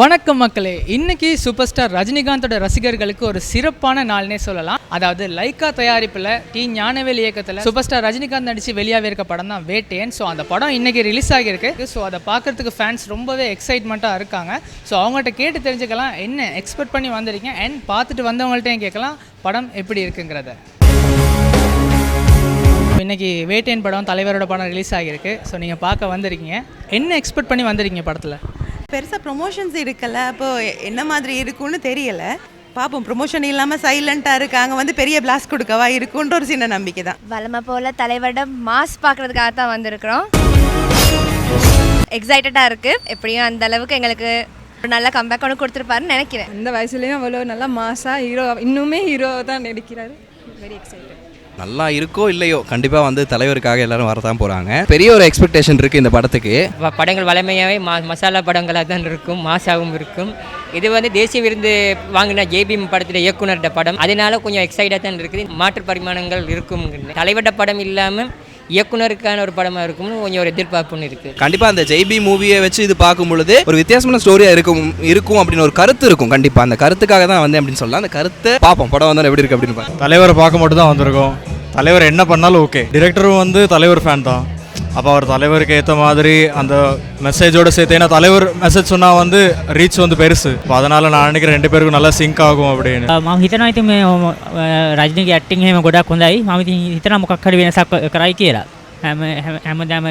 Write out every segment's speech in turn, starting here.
வணக்கம் மக்களே. இன்னைக்கு சூப்பர் ஸ்டார் ரஜினிகாந்தோட ரசிகர்களுக்கு ஒரு சிறப்பான நாள்னே சொல்லலாம். அதாவது லைக்கா தயாரிப்பில் டி ஞானவேல் இயக்கத்தில் சூப்பர் ஸ்டார் ரஜினிகாந்த் நடிச்சு வெளியாகவே இருக்க படம் தான் வேட்டேன் ஸோ அந்த படம் இன்னைக்கு ரிலீஸ் ஆகியிருக்கு. ஸோ அதை பார்க்கறதுக்கு ஃபேன்ஸ் ரொம்பவே எக்ஸைட்மெண்ட்டாக இருக்காங்க. ஸோ அவங்கள்ட்ட கேட்டு தெரிஞ்சுக்கலாம் என்ன எக்ஸ்பெக்ட் பண்ணி வந்திருக்கீங்க அண்ட் பார்த்துட்டு வந்தவங்கள்ட்டையும் கேட்கலாம் படம் எப்படி இருக்குங்கிறத. இன்னைக்கு வேட்டேன் படம் தலைவரோட படம் ரிலீஸ் ஆகியிருக்கு. ஸோ நீங்கள் பார்க்க வந்திருக்கீங்க. என்ன எக்ஸ்பெக்ட் பண்ணி வந்திருக்கீங்க படத்தில்? பெருசாக ப்ரொமோஷன்ஸ் இருக்கல அப்போ என்ன மாதிரி இருக்கும்னு தெரியல. பார்ப்போம் ப்ரொமோஷன் இல்லாமல் சைலண்ட்டாக இருக்காங்க வந்து பெரிய பிளாஸ் கொடுக்கவா இருக்குன்ற ஒரு சின்ன நம்பிக்கை தான். வளமை போல் தலைவரோட மாஸ் பார்க்குறதுக்காக தான் வந்திருக்கிறோம். எக்ஸைட்டடாக இருக்குது எப்படியும் அந்த அளவுக்கு எங்களுக்கு ஒரு நல்ல கம்பேக் ஒன்று கொடுத்துருப்பாருன்னு நினைக்கிறேன். இந்த வயசுலேயும் அவ்வளோ நல்லா மாசா ஹீரோ இன்னுமே ஹீரோ தான் நடிக்கிறாரு. வெரி எக்ஸைட்டட் நல்லா இருக்கோ இல்லையோ கண்டிப்பாக வந்து தலைவருக்காக எல்லாரும் வரதான் போகிறாங்க பெரிய ஒரு எக்ஸ்பெக்டேஷன் இருக்குது இந்த படத்துக்கு. வ- படங்கள் வளமையாகவே மா மசாலா படங்களாக தான் இருக்கும் மாசாகவும் இருக்கும். இது வந்து தேசிய விருது வாங்கின ஜேபிஎம் படத்தில் இயக்குனர்ட படம். அதனால கொஞ்சம் எக்ஸைட்டாக தான் இருக்குது. மாற்று பரிமாணங்கள் இருக்கும். தலைவர்ட படம் இல்லாமல் இயக்குனருக்கான ஒரு படமாக இருக்கும்னு கொஞ்சம் ஒரு எதிர்பார்ப்புன்னு இருக்குது கண்டிப்பாக அந்த ஜெய்பி மூவியை வச்சு இது பார்க்கும் பொழுது ஒரு வித்தியாசமான ஸ்டோரியாக இருக்கும் இருக்கும் அப்படின்னு ஒரு கருத்து இருக்கும். கண்டிப்பாக அந்த கருத்துக்காக தான் வந்தேன் அப்படின்னு சொல்லலாம். அந்த கருத்தை பார்ப்போம். படம் வந்தாலும் எப்படி இருக்கு அப்படின்னு தலைவரை பார்க்க மட்டும் தான் வந்திருக்கோம். தலைவர் என்ன பண்ணாலும் ஓகே டிரெக்டரும் வந்து தலைவர் ஃபேன் தான் அப்போ அவர் தலைவருக்கு ஏற்ற மாதிரி அந்த மெசேஜோட சேர்த்து ஏன்னா தலைவர் மெசேஜ் சொன்னால் வந்து ரீச் வந்து பெருசு அப்போ அதனால் நான் நினைக்கிறேன் ரெண்டு பேருக்கும் நல்லா சிங்க் ஆகும் அப்படின்னு මම හිතනවා ඉතින් මේ රජනගේ ඇක්ටිං හෙම ගොඩක් හොඳයි ම ඉතින් හිතන මොකක් හරි වෙනසක් කරයි කියලා හැම හැමදාම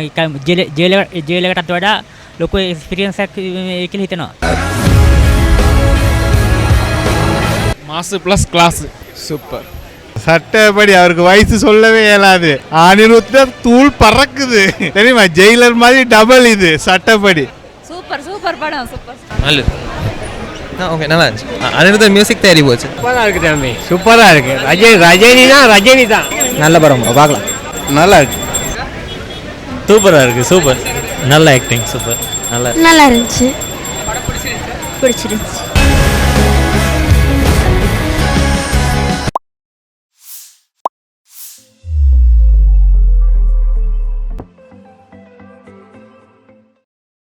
ජේලකටත් වඩා ලොකු ස්පිරියන්සක් කියල හිතනවා மாசு ப்ளஸ் கிளாஸ் சூப்பர் சட்டப்படி அவருக்கு வயசு சொல்லவே இயலாது. அனிருத்தர் தூள் பறக்குது. தெரியுமா? ஜெயிலர் மாதிரி டபுள் இது சட்டப்படி. சூப்பர் சூப்பர் படம். சூப்பர் நல்ல ஓகே நல்லா இருந்துச்சு. அனிருத்தர் மியூசிக் தேடி போச்சு. சூப்பராக இருக்குது தம்பி. சூப்பராக இருக்குது ரஜினி ரஜினி தான் ரஜினி தான். நல்ல படம் பார்க்கலாம். நல்லா இருக்கு. சூப்பராக இருக்கு சூப்பர். நல்ல ஆக்டிங் சூப்பர். நல்ல நல்லா இருந்துச்சு. பிடிச்சிருந்துச்சு.